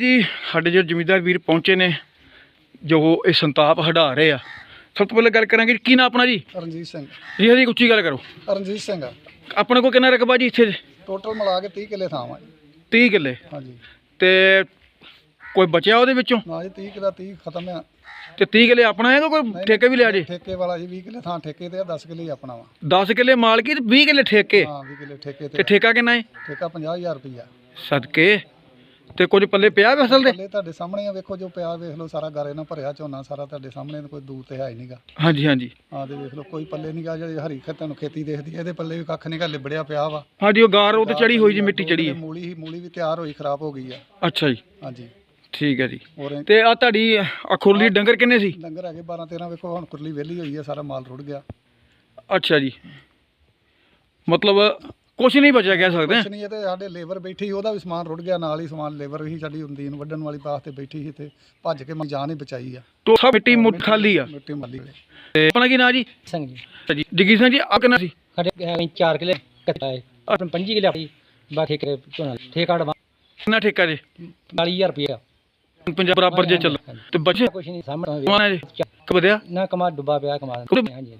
ਜੀ ਸਾਡੇ ਜਿਹੜੇ ਜ਼ਿਮੀਂਦਾਰ ਵੀਰ ਪਹੁੰਚੇ ਨੇ ਜੋ ਇਹ ਸੰਤਾਪ ਹਟਾ ਰਹੇ ਆ ਸਭ ਤੋਂ ਪਹਿਲਾਂ ਗੱਲ ਕਰਾਂਗੇ ਜੀ, ਕੀ ਨਾਂ ਆਪਣਾ ਜੀ? ਰਣਜੀਤ ਸਿੰਘ। ਜੀ ਹਰੀ ਉੱਚੀ ਗੱਲ ਕਰੋ। ਰਣਜੀਤ ਸਿੰਘ ਆ। ਆਪਣੇ ਕੋਲ ਕਿੰਨਾ ਰਕਬਾ ਜੀ ਇੱਥੇ? ਟੋਟਲ ਮਿਲਾ ਕੇ 30 ਕਿੱਲੇ ਥਾਂ ਜੀ। 30 ਕਿੱਲੇ? ਹਾਂਜੀ। ਤੇ ਕੋਈ ਬਚਿਆ ਉਹਦੇ ਵਿੱਚੋਂ? ਨਾ ਜੀ 30 ਕਿੱਲਾ 30 ਖਤਮ ਆ। ਤੇ 30 ਕਿੱਲੇ ਆਪਣਾ ਹੈਗਾ ਕੋਈ ਠੇਕੇ ਵੀ ਲਿਆ ਜੀ? ਠੇਕੇ ਵਾਲਾ ਜੀ 20 ਕਿੱਲੇ ਥਾਂ ਠੇਕੇ ਤੇ ਆ 10 ਕਿੱਲੇ ਹੀ ਆਪਣਾ ਵਾ। 10 ਕਿੱਲੇ ਮਾਲਕੀ ਤੇ 20 ਕਿੱਲੇ ਠੇਕੇ? ਹਾਂ 20 ਕਿੱਲੇ ਠੇਕੇ ਤੇ ਤੇ ਠੇਕਾ ਕਿੰਨਾ ਹੈ? ਠੇਕਾ 50000 ਰੁਪਈਆ। ਸਦਕੇ। ਤੇ ਕੁਝ ਪੱਲੇ ਪਿਆ ਫਸਲ ਦੇ? ਥੱਲੇ ਤੁਹਾਡੇ ਸਾਹਮਣੇ ਆ ਵੇਖੋ ਜੋ ਪਿਆ ਵੇਖ ਲਓ ਸਾਰਾ ਗਾਰੇ ਨਾਲ ਭਰਿਆ ਝੋਨਾ ਸਾਰਾ ਤੁਹਾਡੇ ਸਾਹਮਣੇ ਕੋਈ ਦੂਰ ਤੇ ਹੈ ਹੀ ਨਹੀਂਗਾ ਹਾਂਜੀ ਹਾਂਜੀ। ਆ ਤੇ ਵੇਖ ਲਓ ਕੋਈ ਪੱਲੇ ਨਹੀਂਗਾ ਜਿਹੜੀ ਹਰੀ ਖੇਤਾਂ ਨੂੰ ਖੇਤੀ ਦੇਖਦੀ ਇਹਦੇ ਪੱਲੇ ਵੀ ਕੱਖ ਨਹੀਂਗਾ ਲਿਬੜਿਆ ਪਿਆ ਵਾ। ਹਾਂਜੀ ਉਹ ਗਾਰ ਉਹ ਤੇ ਚੜੀ ਹੋਈ ਜੀ ਮਿੱਟੀ ਚੜੀ ਹੈ। ਮੂਲੀ ਹੀ ਮੂਲੀ ਵੀ ਤਿਆਰ ਹੋਈ ਖਰਾਬ ਹੋ ਗਈ ਆ। ਅੱਛਾ ਜੀ। ਹਾਂਜੀ। ਠੀਕ ਹੈ ਜੀ। ਹੋਰ ਤੇ ਆ ਤੁਹਾਡੀ ਅਖੁਰਲੀ ਡੰਗਰ ਕਿੰਨੇ ਸੀ? ਡੰਗਰ ਹੈਗੇ 12 13 ਵੇਖੋ ਹੁਣ ਕੁਰਲੀ ਵਿਹਲੀ ਹੋਈ ਆ ਸਾਰਾ ਮਾਲ ਰੁੜ ਗਿਆ। ਅੱਛਾ ਜੀ। ਮਤਲਬ ਕੁਝ ਨਹੀਂ ਬਚਿਆ ਕਹਿ ਸਕਦੇ ਹਾਂ। ਕੁਛ ਨਹੀਂ ਇਹ ਤੇ ਸਾਡੇ ਲੇਬਰ ਬੈਠੀ ਉਹਦਾ ਵੀ ਸਮਾਨ ਰੁੜ ਗਿਆ ਨਾਲ ਹੀ ਸਮਾਨ ਲੇਬਰ ਹੀ ਸਾਡੀ ਹੁੰਦੀ ਨੂੰ ਵੱਢਣ ਵਾਲੀ ਵਾਸਤੇ ਬੈਠੀ ਸੀ ਤੇ ਭੱਜ ਕੇ ਮੈਂ ਜਾਨ ਹੀ ਬਚਾਈ ਆ। ਤੋ ਸਭ ਮਿੱਟੀ ਮੁੱਠ ਖਾਲੀ ਆ। ਮਿੱਟੀ ਮੱਲੀ ਤੇ ਆਪਣਾ ਕੀ ਨਾਂ ਜੀ? ਸਿੰਘ ਜੀ। ਜੀ ਜਗੀ ਸਿੰਘ ਜੀ ਆ ਕਿੰਨਾ ਸੀ? ਸਾਡੇ ਹੈਗੇ 4 ਕਿਲੇ ਕੱਟਾ ਹੈ। ਆਪਣੇ 5 ਕਿਲੇ ਆਪਣੀ ਬਾਕੀ ਠੇਕੇ ਝੋਨਾ ਠੇਕਾ ਡਾ ਕਿੰਨਾ ਠੇਕਾ ਜੀ? 40000 ਰੁਪਏ ਪੰਜਾਬ ਬਰਾਬਰ ਜੇ ਚੱਲ। ਤੇ ਬਚੇ ਕੁਛ ਨਹੀਂ ਸਾਹਮਣੇ ਕਮਾਣਾ ਜੀ? ਕਿ ਵਧਿਆ? ਨਾ ਕਮਾ ਡੁੱਬਾ ਪਿਆ ਕਮਾ ਹਾਂਜੀ।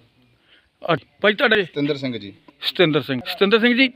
ਭਾਈ ਤੁਹਾਡਾ ਜੀ ਸਤਿੰਦਰ ਸਿੰਘ ਜੀ। ਸਤਿੰਦਰ ਸਿੰਘ। ਸਤਿੰਦਰ ਸਿੰਘ ਜੀ।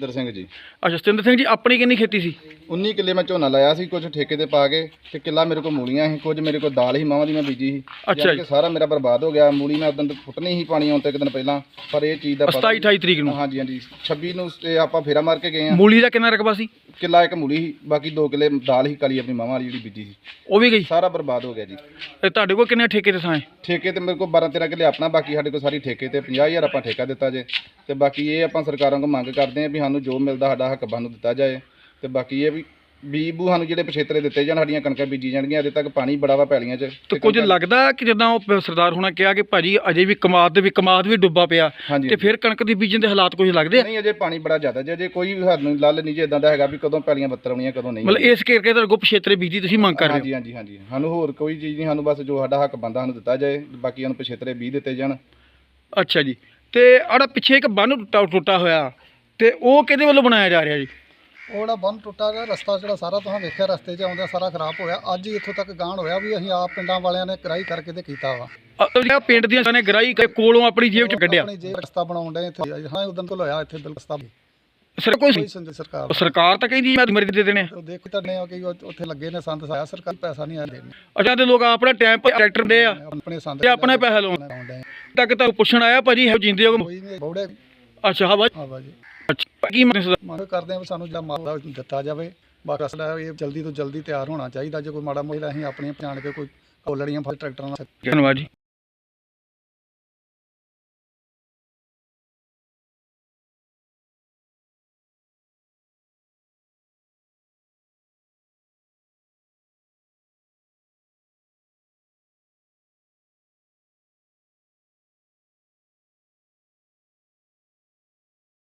ਸਤਿੰਦਰ ਸਿੰਘ ਜੀ। ਅੱਛਾ ਸਤਿੰਦਰ ਸਿੰਘ ਜੀ ਆਪਣੀ ਕਿੰਨੀ ਖੇਤੀ ਸੀ? 19 ਕਿੱਲੇ ਮੈਂ ਝੋਨਾ ਲਾਇਆ ਸੀ ਕੁਝ ਠੇਕੇ ਤੇ ਪਾ ਕੇ ਤੇ ਕਿੱਲਾ ਮੇਰੇ ਕੋਲ ਮੂਲੀਆਂ ਸੀ ਕੁਝ ਮੇਰੇ ਕੋਲ ਦਾਲ ਸੀ ਮਾਵਾਂ ਦੀ ਮੈਂ ਬੀਜੀ ਸੀ। ਅੱਛਾ ਯਾਨੀ ਕਿ ਸਾਰਾ ਮੇਰਾ ਬਰਬਾਦ ਹੋ ਗਿਆ ਮੂਲੀ ਮੈਂ ਉਦੋਂ ਫੁੱਟਣੀ ਸੀ ਪਾਣੀ ਆਉਣ ਤੋਂ ਇੱਕ ਦਿਨ ਪਹਿਲਾਂ ਪਰ ਇਹ ਚੀਜ਼ ਦਾ 27 28 ਤਰੀਕ ਨੂੰ? ਹਾਂਜੀ ਹਾਂਜੀ। 26 ਨੂੰ ਤੇ ਆਪਾਂ ਫੇਰਾ ਮਾਰ ਕੇ ਗਏ ਆ ਮੂਲੀ ਦਾ ਕਿੰਨਾ ਰਕਬਾ ਸੀ? ਕਿੱਲਾ ਇੱਕ ਮੂਲੀ ਸੀ ਬਾਕੀ 2 ਕਿੱਲੇ ਦਾਲ ਸੀ ਕਾਲੀ ਆਪਣੀ ਮਾਵਾਂ ਵਾਲੀ ਜਿਹੜੀ ਬੀਜੀ ਸੀ। ਉਹ ਵੀ ਗਈ? ਸਾਰਾ ਬਰਬਾਦ ਹੋ ਗਿਆ ਜੀ। ਤੇ ਤੁਹਾਡੇ ਕੋਲ ਕਿੰਨੇ ਠੇਕੇ ਤੇ ਥਾਂ ਹੈ? ਠੇਕੇ ਤੇ ਮੇਰੇ ਕੋਲ 12 13 ਕਿੱਲੇ ਆਪਣਾ ਬਾਕੀ ਸਾਡੇ ਕੋਲ ਸਾਰੀ ਠੇਕੇ ਤੇ 50000 ਆਪਾਂ ਠੇਕਾ ਦਿੱਤਾ ਜੇ। ਤੇ ਬਾਕੀ ਇਹ ਆਪਾਂ ਸਰਕਾਰਾਂ ਕੋਲ ਮੰਗ ਕਰਦੇ ਆ ਵੀ ਸਾਨੂੰ ਜੋ ਮਿਲਦਾ ਸਾਡਾ ਹੱਕ ਸਾਨੂੰ ਦਿੱਤਾ ਜਾਏ। ਤੇ ਬਾਕੀ ਇਹ ਵੀ ਬੀਜ ਬੂ ਸਾਨੂੰ ਜਿਹੜੇ ਪਛੇਤਰੇ ਦਿੱਤੇ ਜਾਣ ਸਾਡੀਆਂ ਕਣਕਾਂ ਬੀਜੀ ਜਾਣਗੀਆਂ ਅਜੇ ਤੱਕ ਪਾਣੀ ਬੜਾ ਵਾ ਪੈਲੀਆਂ 'ਚ। ਤੇ ਕੁਝ ਲੱਗਦਾ ਕਿ ਜਿੱਦਾਂ ਉਹ ਸਰਦਾਰ ਹੋਣਾ ਕਿਹਾ ਕਿ ਭਾਜੀ ਅਜੇ ਵੀ ਕਮਾਦ ਦੇ ਵੀ ਕਮਾਦ ਵੀ ਡੁੱਬਾ ਪਿਆ। ਹਾਂਜੀ ਤੇ ਫਿਰ ਕਣਕ ਦੀ ਬੀਜਣ ਦੇ ਹਾਲਾਤ ਕੁਝ ਲੱਗਦੇ ਆ? ਨਹੀਂ ਅਜੇ ਪਾਣੀ ਬੜਾ ਜ਼ਿਆਦਾ ਜੇ ਅਜੇ ਕੋਈ ਵੀ ਸਾਨੂੰ ਲੱਲ ਨਹੀਂ ਜੇ ਇਦਾਂ ਦਾ ਹੈਗਾ ਵੀ ਕਦੋਂ ਪੈਲੀਆਂ ਬੱਤਰ ਆਉਣੀਆਂ ਕਦੋਂ ਨਹੀਂ। ਮਤਲਬ ਇਸ ਕਰਕੇ ਤਾਂ ਗੁੱਪ ਖੇਤਰੇ ਬੀਜੀ ਤੁਸੀਂ ਮੰਗ ਕਰ ਰਹੇ ਹੋ? ਹਾਂਜੀ ਹਾਂਜੀ ਹਾਂਜੀ। ਸਾਨੂੰ ਹੋਰ ਕੋਈ ਚੀਜ਼ ਨਹੀਂ ਸਾਨੂੰ ਬਸ ਜੋ ਸਾਡਾ ਹੱਕ ਬੰਦਾ ਸਾਨੂੰ ਦਿੱਤਾ ਜਾਏ। ਬਾਕੀ ਸਾਨੂੰ ਪਛੇਤਰੇ ਬੀਜ ਦਿੱਤੇ ਜਾਣ। ਅੱਛਾ ਜੀ। ਤੇ ਆੜਾ ਪਿੱਛੇ ਇੱਕ ਬੰਨ ਟੁੱਟਾ ਟੁੱਟਾ ਹੋਇਆ ਤੇ ਉਹ ਕਿਹਦੇ ਵੱਲੋਂ ਬਣਾਇਆ ਜਾ ਰਿਹਾ ਜੀ? ਉਹ ਜਿਹੜਾ ਬੰਨ ਟੁੱਟਾ ਗਿਆ ਰਸਤਾ ਜਿਹੜਾ ਸਾਰਾ ਤੁਸੀਂ ਵੇਖਿਆ ਰਸਤੇ 'ਚ ਆਉਂਦਾ ਸਾਰਾ ਖਰਾਬ ਹੋਇਆ ਅੱਜ ਹੀ ਇੱਥੋਂ ਤੱਕ ਗਾਣ ਹੋਇਆ ਵੀ ਅਸੀਂ ਆਪ ਪਿੰਡਾਂ ਵਾਲਿਆਂ ਨੇ ਕਰਾਈ ਕਰਕੇ ਤੇ ਕੀਤਾ ਵਾ। ਅ- ਜਿਹੜਾ ਪਿੰਡ ਦੀਆਂ ਨੇ ਗਰਾਈ ਕੋਲੋਂ ਆਪਣੀ ਜੇਬ ਚ ਕੱਢਿਆ। ਆਪਣੀ ਜੇਬ ਰਸਤਾ ਬਣਾਉਣ ਦੇ ਇੱਥੇ। ਹਾਂ ਉਦੋਂ ਕੋਲ ਹੋਇਆ ਇੱਥੇ ਬਿਲ ਰਸਤਾ ਸਰ ਕੋਈ ਸਰਕਾਰ ਸਰਕਾਰ ਤਾਂ ਕਹਿੰਦੀ ਮੈਂ ਮਰਜ਼ੀ ਦੇ ਦੇਣੇ। ਦੇਖੋ ਤਾਂ ਨੇ ਕਿ ਉੱਥੇ ਲੱਗੇ ਨੇ ਸੰਦ ਆਇਆ ਸਰਕਾਰ ਪੈਸਾ ਨਹੀਂ ਆ ਦੇਣੀ। ਅੱਛਾ ਤੇ ਲੋਕ ਆਪਣਾ ਟਾਈਮ ਟਰੈਕਟਰ ਦੇ ਆ ਆਪਣੇ ਸੰਦ ਤੇ ਆਪਣੇ ਪੈਸੇ ਲਾਉਂਦੇ ਤੱਕ ਤਾਂ ਪੁੱਛਣ ਆਇਆ ਭਾਜੀ ਹੈ ਜਿੰਦੇ ਹੋ ਬੌੜੇ। ਅੱਛਾ ਹਾਂ ਬਾਈ। ਆਵਾ ਜੀ। ਅੱਛਾ ਕੀ ਮੰਗ ਕਰਦੇ ਆ ਵੀ ਸਾਨੂੰ ਜਿਹੜਾ ਮਾਲ ਦਾ ਦਿੱਤਾ ਜਾਵੇ। ਬਾਕੀ ਅਸਲਾ ਇਹ ਜਲਦੀ ਤੋਂ ਜਲਦੀ ਤਿਆਰ ਹੋਣਾ ਚਾਹੀਦਾ। ਜੇ ਕੋਈ ਮਾੜਾ ਮੋਟਾ ਅਸੀਂ ਆਪਣੀਆਂ ਪਛਾਣ ਕੇ ਕੋਈ ਕੋਲੜੀਆਂ ਫਲ ਟਰੈਕਟਰਾਂ ਨਾਲ ਧੰਨਵਾਦ ਜੀ।